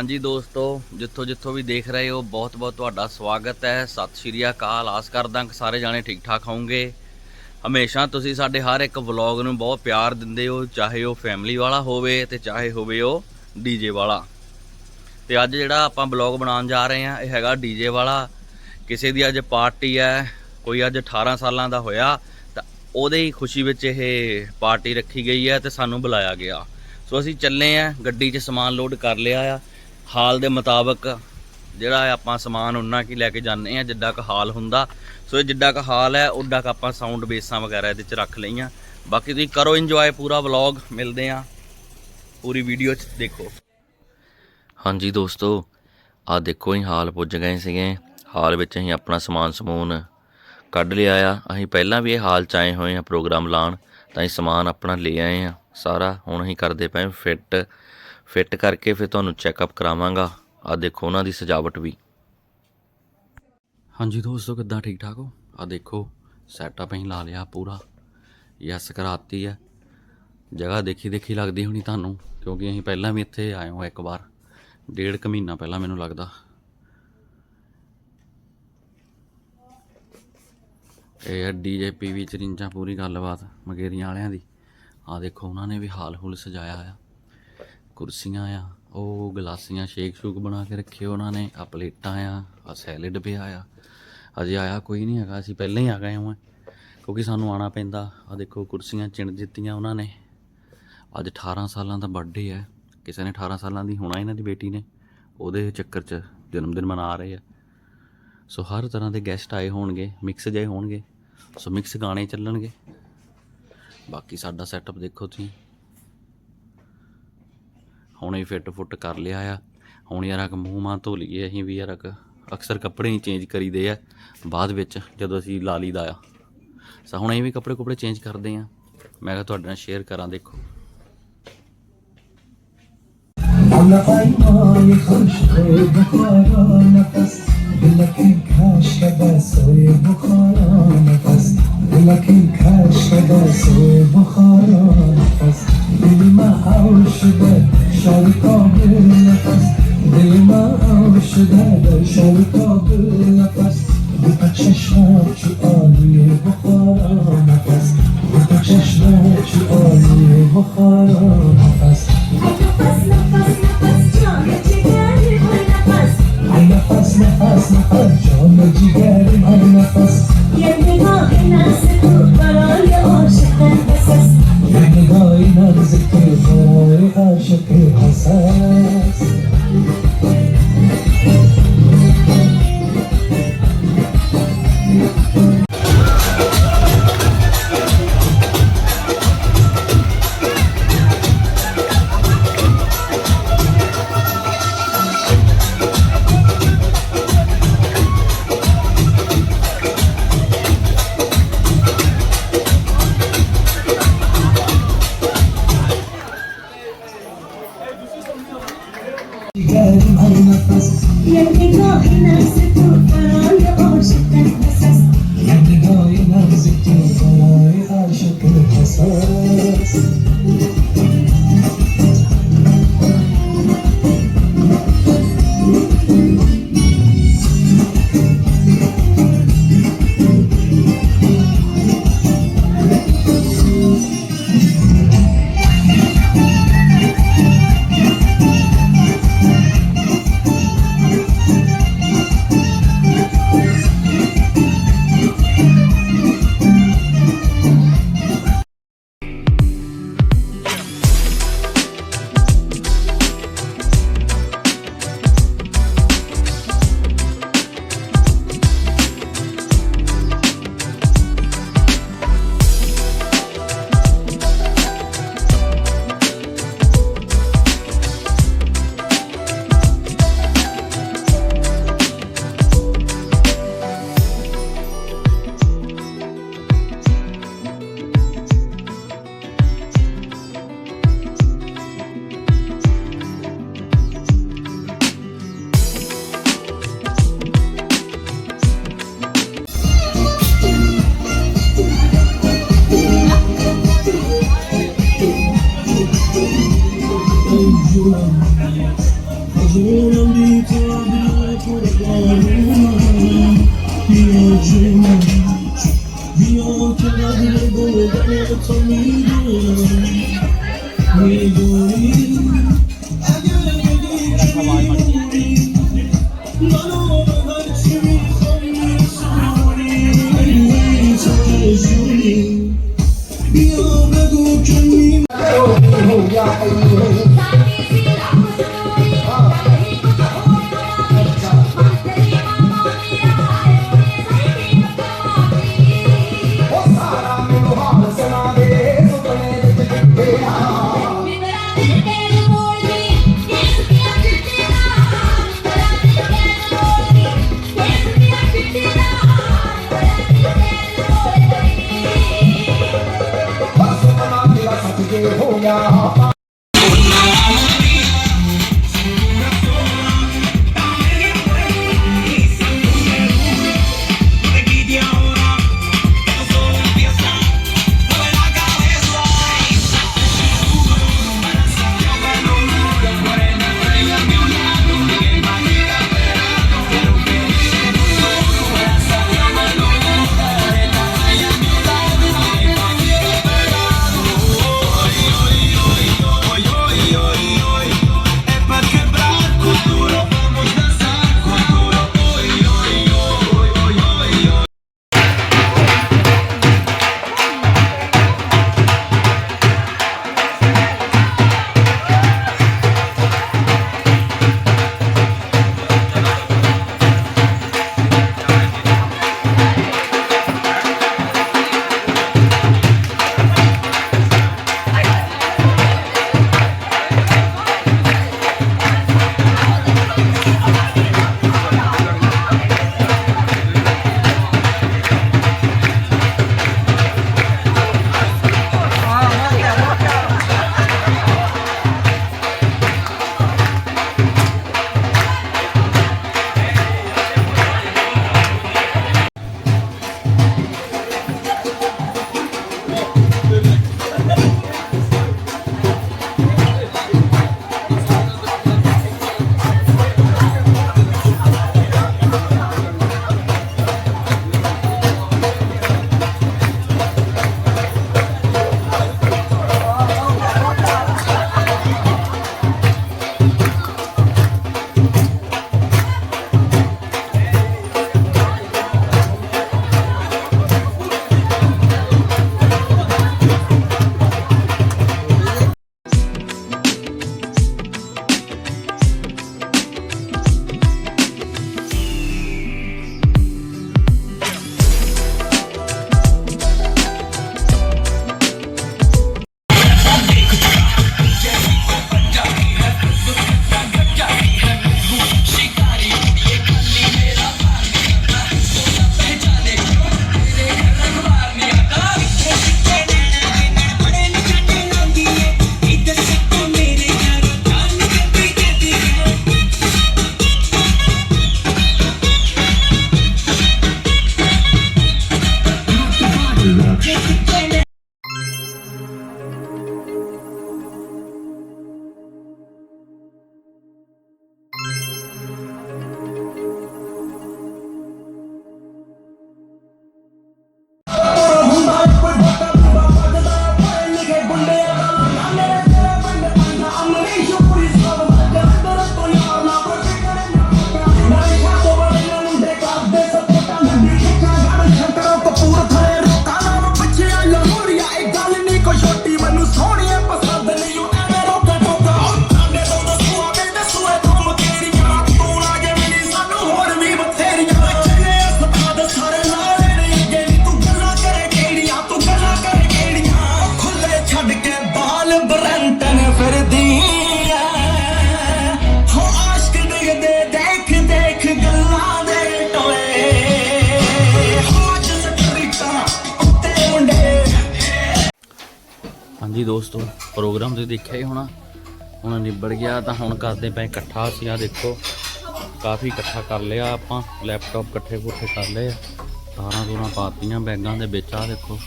ਹਾਂਜੀ ਦੋਸਤੋ, ਜਿੱਥੋਂ ਜਿੱਥੋਂ ਵੀ ਦੇਖ ਰਹੇ ਹੋ, ਬਹੁਤ ਬਹੁਤ ਤੁਹਾਡਾ ਸਵਾਗਤ ਹੈ। ਸਤਿ ਸ਼੍ਰੀ ਅਕਾਲ। ਆਸ ਕਰਦਾ ਕਿ ਸਾਰੇ ਜਾਣੇ ਠੀਕ ਠਾਕ ਹੋਵੋਗੇ। ਹਮੇਸ਼ਾ ਤੁਸੀਂ ਸਾਡੇ ਹਰ ਇੱਕ ਵਲੌਗ ਨੂੰ ਬਹੁਤ ਪਿਆਰ ਦਿੰਦੇ ਹੋ, ਚਾਹੇ ਉਹ ਫੈਮਿਲੀ ਵਾਲਾ ਹੋਵੇ ਤੇ ਚਾਹੇ ਹੋਵੇ ਉਹ ਡੀਜੇ ਵਾਲਾ। ਤੇ ਅੱਜ ਜਿਹੜਾ ਆਪਾਂ ਵਲੌਗ ਬਣਾਉਣ ਜਾ ਰਹੇ ਹਾਂ, ਇਹ ਹੈਗਾ ਡੀਜੇ ਵਾਲਾ। ਕਿਸੇ ਦੀ ਅੱਜ ਪਾਰਟੀ ਹੈ, ਕੋਈ ਅੱਜ 18 ਸਾਲਾਂ ਦਾ ਹੋਇਆ, ਤਾਂ ਉਹਦੇ ਹੀ ਖੁਸ਼ੀ ਵਿੱਚ ਇਹ ਪਾਰਟੀ ਰੱਖੀ ਗਈ ਹੈ ਤੇ ਸਾਨੂੰ ਬੁਲਾਇਆ ਗਿਆ। ਸੋ ਅਸੀਂ ਚੱਲੇ ਆਂ ਗੱਡੀ 'ਚ ਸਮਾਨ ਲੋਡ ਕਰ ਲਿਆ ਆ। ਹਾਲ ਦੇ ਮੁਤਾਬਕ ਜਿਹੜਾ ਆਪਾਂ ਸਮਾਨ ਉਹਨਾਂ ਕੀ ਲੈ ਕੇ ਜਾਂਦੇ ਆ ਜਿੱਡਾ ਕੁ ਹਾਲ ਹੁੰਦਾ। ਸੋ ਇਹ ਜਿੱਡਾ ਕੁ ਹਾਲ ਹੈ, ਉੱਡਾ ਕੁ ਆਪਾਂ ਸਾਊਂਡ ਬੇਸਾਂ ਵਗੈਰਾ ਇਹਦੇ 'ਚ ਰੱਖ ਲਈਆਂ। ਬਾਕੀ ਤੁਸੀਂ ਕਰੋ ਇੰਜੋਏ ਪੂਰਾ ਵਲੌਗ ਮਿਲਦੇ ਆ ਪੂਰੀ ਵੀਡੀਓ 'ਚ ਦੇਖੋ। ਹਾਂਜੀ ਦੋਸਤੋ ਆ ਦੇਖੋ ਅਸੀਂ ਹਾਲ ਪੁੱਜ ਗਏ ਸੀਗੇ। ਹਾਲ ਵਿੱਚ ਅਸੀਂ ਆਪਣਾ ਸਮਾਨ ਸਮੂਨ ਕੱਢ ਲਿਆ ਆ। ਅਸੀਂ ਪਹਿਲਾਂ ਵੀ ਇਹ ਹਾਲ ਚ ਆਏ ਹੋਏ ਆ ਪ੍ਰੋਗਰਾਮ ਲਾਉਣ, ਤਾਂ ਅਸੀਂ ਸਮਾਨ ਆਪਣਾ ਲੈ ਆਏ ਆ ਸਾਰਾ ਹੁਣ ਅਸੀਂ ਕਰਦੇ ਪਏ ਫਿੱਟ ਫਿੱਟ ਕਰਕੇ ਫਿਰ ਤੁਹਾਨੂੰ ਚੈੱਕਅਪ ਕਰਾਵਾਂਗਾ। ਆ ਦੇਖੋ ਉਹਨਾਂ ਦੀ ਸਜਾਵਟ ਵੀ। ਹਾਂਜੀ ਦੋਸਤੋ, ਕਿੱਦਾਂ ਠੀਕ ਠਾਕ ਹੋ? ਆ ਦੇਖੋ ਸੈਟਅਪ ਅਸੀਂ ਲਾ ਲਿਆ ਪੂਰਾ। ਯੈਸ ਕਰਾਤੀ ਹੈ। ਜਗ੍ਹਾ ਦੇਖੀ ਦੇਖੀ ਲੱਗਦੀ ਹੋਣੀ ਤੁਹਾਨੂੰ, ਕਿਉਂਕਿ ਅਸੀਂ ਪਹਿਲਾਂ ਵੀ ਇੱਥੇ ਆਏ ਹਾਂ ਇੱਕ ਵਾਰ। ਡੇਢ ਕੁ ਮਹੀਨਾ ਪਹਿਲਾਂ ਮੈਨੂੰ ਲੱਗਦਾ। ਇਹ ਹੈ ਡੀਜੇਪੀ ਵੀ ਚਰਿੰਜਾ ਪੂਰੀ ਗੱਲਬਾਤ ਮਗੇਰੀਆਂ ਵਾਲਿਆਂ ਦੀ। ਆ ਦੇਖੋ, ਉਹਨਾਂ ਨੇ ਵੀ ਹਾਲ ਹੁਲ ਸਜਾਇਆ ਆ ਕੁਰਸੀਆਂ ਆ, ਉਹ ਗਲਾਸੀਆਂ ਸ਼ੇਕ ਸ਼ੂਕ ਬਣਾ ਕੇ ਰੱਖੇ ਉਹਨਾਂ ਨੇ ਆ ਪਲੇਟਾਂ ਆ ਆ ਸੈਲਡ ਪਿਆ ਆ। ਅਜੇ ਆਇਆ ਕੋਈ ਨਹੀਂ ਹੈਗਾ, ਅਸੀਂ ਪਹਿਲਾਂ ਹੀ ਆ ਗਏ ਹਾਂ। ਕਿਉਂਕਿ ਸਾਨੂੰ ਆਣਾ ਪੈਂਦਾ। ਆ ਦੇਖੋ, ਕੁਰਸੀਆਂ ਚਿਣ ਦਿੱਤੀਆਂ ਉਹਨਾਂ ਨੇ। ਅੱਜ 18 ਸਾਲਾਂ ਦਾ ਬਰਥਡੇ ਹੈ। ਕਿਸੇ ਨੇ 18 ਸਾਲਾਂ ਦੀ ਹੋਣਾ ਇਹਨਾਂ ਦੀ ਬੇਟੀ ਨੇ। ਉਹਦੇ ਚੱਕਰ 'ਚ ਜਨਮ ਦਿਨ ਮਨਾ ਰਹੇ ਆ। ਸੋ ਹਰ ਤਰ੍ਹਾਂ ਦੇ ਗੈਸਟ ਆਏ ਹੋਣਗੇ ਮਿਕਸ ਜੇ ਹੋਣਗੇ। ਸੋ ਮਿਕਸ ਗਾਣੇ ਚੱਲਣਗੇ। ਬਾਕੀ ਸਾਡਾ ਸੈਟਅਪ ਦੇਖੋ ਤੁਸੀਂ। ਹੁਣੇ ਫਿੱਟ ਫੁੱਟ ਕਰ ਲਿਆ ਆ ਹੁਣ ਯਾਰ ਅਕ ਮੂੰਹ ਮਾਂ ਧੋ ਲਈਏ ਅਸੀਂ ਵੀ ਯਾਰ ਅਕ ਅਕਸਰ ਕੱਪੜੇ ਹੀ ਚੇਂਜ ਕਰੀਦੇ ਆ ਬਾਅਦ ਵਿੱਚ ਜਦੋਂ ਅਸੀਂ ਲਾ ਲਈਦਾ ਆ ਸੋ ਹੁਣ ਅਸੀਂ ਵੀ ਕੱਪੜੇ ਕੁਪੜੇ ਚੇਂਜ ਕਰਦੇ ਆ ਮੈਂ ਕਿਹਾ ਤੁਹਾਡੇ ਨਾਲ ਸ਼ੇਅਰ ਕਰਾਂ ਦੇਖੋ على أيماني خش بخارا نفس لكن كاش بسوي Bukhara Çalkalı nefes. Çeşme şu Ali Bukhara nefes. Çeşme şu Ali Bukhara nefes. Nefes nefes nefes canı ciğerim nefes. Nefes nefes nefes canı ciğerim nefes. I see you. Oh, oh, oh. Oh, oh. ਹਾਂਜੀ ਦੋਸਤੋ, programme ਤੁਸੀਂ ਦੇਖਿਆ ਹੀ ਹੋਣਾ। ਹੁਣ ਨਿਬੜ ਗਿਆ ਤਾਂ ਹੁਣ ਕਰਦੇ ਪਏ ਇਕੱਠਾ ਸੀ ਆ ਦੇਖੋ, ਕਾਫੀ ਇਕੱਠਾ ਕਰ ਲਿਆ ਆਪਾਂ। ਲੈਪਟਾਪ ਇਕੱਠੇ ਕੋਠੇ ਕਰ ਲਏ ਆ। ਤਾਰਾਂ ਤੂਰਾਂ ਪਾਤੀਆਂ, ਬੈਗਾਂ ਦੇ ਵਿੱਚ। ਆ ਦੇਖੋ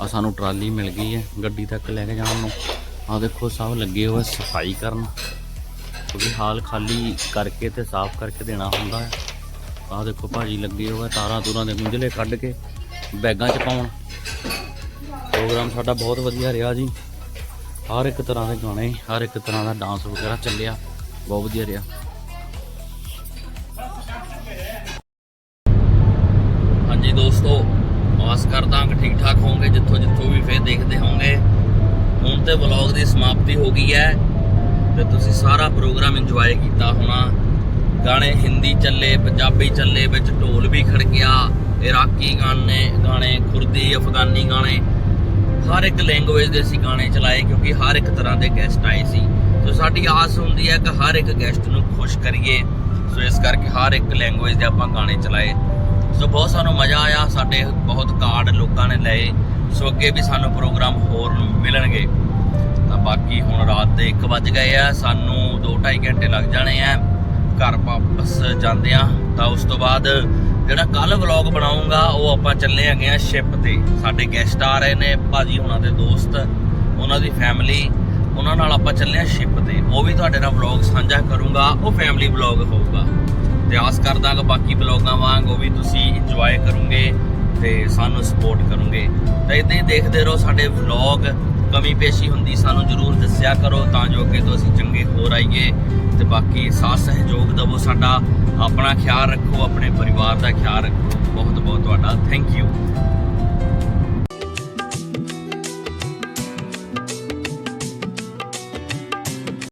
ਆ ਸਾਨੂੰ ਟਰਾਲੀ ਮਿਲ ਗਈ ਹੈ ਗੱਡੀ ਤੱਕ ਲੈ ਕੇ ਜਾਣ ਨੂੰ। ਆ ਦੇਖੋ, ਸਭ ਲੱਗੇ ਹੋਏ ਸਫ਼ਾਈ ਕਰਨ। ਕਿਉਂਕਿ ਹਾਲ ਖਾਲੀ ਕਰਕੇ ਤੇ ਸਾਫ਼ ਕਰਕੇ ਦੇਣਾ ਹੁੰਦਾ ਹੈ। ਆ ਦੇਖੋ, ਭਾਜੀ ਲੱਗੇ ਹੋਏ ਤਾਰਾਂ ਤੂਰਾਂ ਦੇ ਗੁੰਝਲੇ ਕੱਢ ਕੇ ਬੈਗਾਂ 'ਚ ਪਾਉਣ। ਪ੍ਰੋਗਰਾਮ ਸਾਡਾ ਬਹੁਤ ਵਧੀਆ ਰਿਹਾ ਜੀ। ਹਰ ਇੱਕ ਤਰ੍ਹਾਂ ਦੇ ਗਾਣੇ, ਹਰ ਇੱਕ ਤਰ੍ਹਾਂ ਦਾ ਡਾਂਸ ਵਗੈਰਾ ਚੱਲਿਆ। ਬਹੁਤ ਵਧੀਆ ਰਿਹਾ। ਹਾਂਜੀ ਦੋਸਤੋ ਆਸ ਕਰਦਾ ਕਿ ਠੀਕ ਠਾਕ ਹੋਵੋਗੇ ਜਿੱਥੋਂ ਜਿੱਥੋਂ ਵੀ ਫੇਰ ਦੇਖਦੇ ਹੋਵੋਗੇ ਹੁਣ ਤੇ ਵਲੌਗ ਦੀ ਸਮਾਪਤੀ ਹੋ ਗਈ ਹੈ ਤੇ ਤੁਸੀਂ ਸਾਰਾ ਪ੍ਰੋਗਰਾਮ ਇੰਜੋਏ ਕੀਤਾ ਹੋਣਾ। ਗਾਣੇ ਹਿੰਦੀ ਚੱਲੇ, ਪੰਜਾਬੀ ਚੱਲੇ, ਵਿੱਚ ਢੋਲ ਵੀ ਖੜਕਿਆ, ਇਰਾਕੀ ਗਾਣੇ ਗਾਣੇ ਖੁਰਦੀ, ਅਫਗਾਨੀ ਗਾਣੇ। ਹਰ ਇੱਕ ਲੈਂਗੁਏਜ ਦੇ ਅਸੀਂ ਗਾਣੇ ਚਲਾਏ ਕਿਉਂਕਿ ਹਰ ਇੱਕ ਤਰ੍ਹਾਂ ਦੇ ਗੈਸਟ ਆਏ ਸੀ। ਸੋ ਸਾਡੀ ਆਸ ਹੁੰਦੀ ਹੈ ਕਿ ਹਰ ਇੱਕ ਗੈਸਟ ਨੂੰ ਖੁਸ਼ ਕਰੀਏ। ਸੋ ਇਸ ਕਰਕੇ ਹਰ ਇੱਕ ਲੈਂਗੁਏਜ ਦੇ ਆਪਾਂ ਗਾਣੇ ਚਲਾਏ। ਸੋ ਬਹੁਤ ਸਾਨੂੰ ਮਜ਼ਾ ਆਇਆ, ਸਾਡੇ ਬਹੁਤ ਕਾਰਡ ਲੋਕਾਂ ਨੇ ਲਏ। ਸੋ ਅੱਗੇ ਵੀ ਸਾਨੂੰ ਪ੍ਰੋਗਰਾਮ ਹੋਰ ਮਿਲਣਗੇ। ਤਾਂ ਬਾਕੀ ਹੁਣ ਰਾਤ ਦੇ 1 ਵੱਜ ਗਏ ਆ, ਸਾਨੂੰ 2.5 ਘੰਟੇ ਲੱਗ ਜਾਣੇ ਆ। ਘਰ ਵਾਪਸ ਜਾਂਦੇ ਆ। ਤਾਂ ਉਸ ਤੋਂ ਬਾਅਦ ਜਿਹੜਾ ਕੱਲ ਵਲੌਗ ਬਣਾਉਂਗਾ, ਉਹ ਆਪਾਂ ਚੱਲੇ ਹੈਗੇ ਆ ਸ਼ਿਪ ਤੇ। ਸਾਡੇ ਗੈਸਟ ਆ ਰਹੇ ਨੇ ਭਾਜੀ ਉਹਨਾਂ ਦੇ ਦੋਸਤ, ਉਹਨਾਂ ਦੀ ਫੈਮਿਲੀ ਉਹਨਾਂ ਨਾਲ ਆਪਾਂ ਚੱਲੇ ਆ ਸ਼ਿਪ ਤੇ। ਉਹ ਵੀ ਤੁਹਾਡੇ ਨਾਲ ਵਲੌਗ ਸਾਂਝਾ ਕਰੂੰਗਾ, ਉਹ ਫੈਮਿਲੀ ਵਲੌਗ ਹੋਊਗਾ। ਤੇ ਆਸ ਕਰਦਾ ਕਿ ਬਾਕੀ ਵਲੌਗਾਂ ਵਾਂਗ ਉਹ ਵੀ ਤੁਸੀਂ ਇੰਜੋਏ ਕਰੋਗੇ ਤੇ ਸਾਨੂੰ ਸਪੋਰਟ ਕਰੋਗੇ। ਤਾਂ ਇਦਾਂ ਹੀ ਦੇਖਦੇ ਰਹੋ, ਸਾਡੇ ਵਲੌਗ ਕਮੀ ਪੇਸ਼ੀ ਹੁੰਦੀ, ਸਾਨੂੰ ਜਰੂਰ ਦੱਸਿਆ ਕਰੋ ਤਾਂ ਜੋ ਅੱਗੇ ਤੋਂ ਅਸੀਂ ਚੰਗੇ ਹੋਰ ਆਈਏ ਤੇ ਬਾਕੀ ਸਾਥ ਸਹਿਯੋਗ ਦਵੋ ਸਾਡਾ। ਆਪਣਾ ਖਿਆਲ ਰੱਖੋ, ਆਪਣੇ ਪਰਿਵਾਰ ਦਾ ਖਿਆਲ ਰੱਖੋ। ਬਹੁਤ ਬਹੁਤ ਤੁਹਾਡਾ। Thank you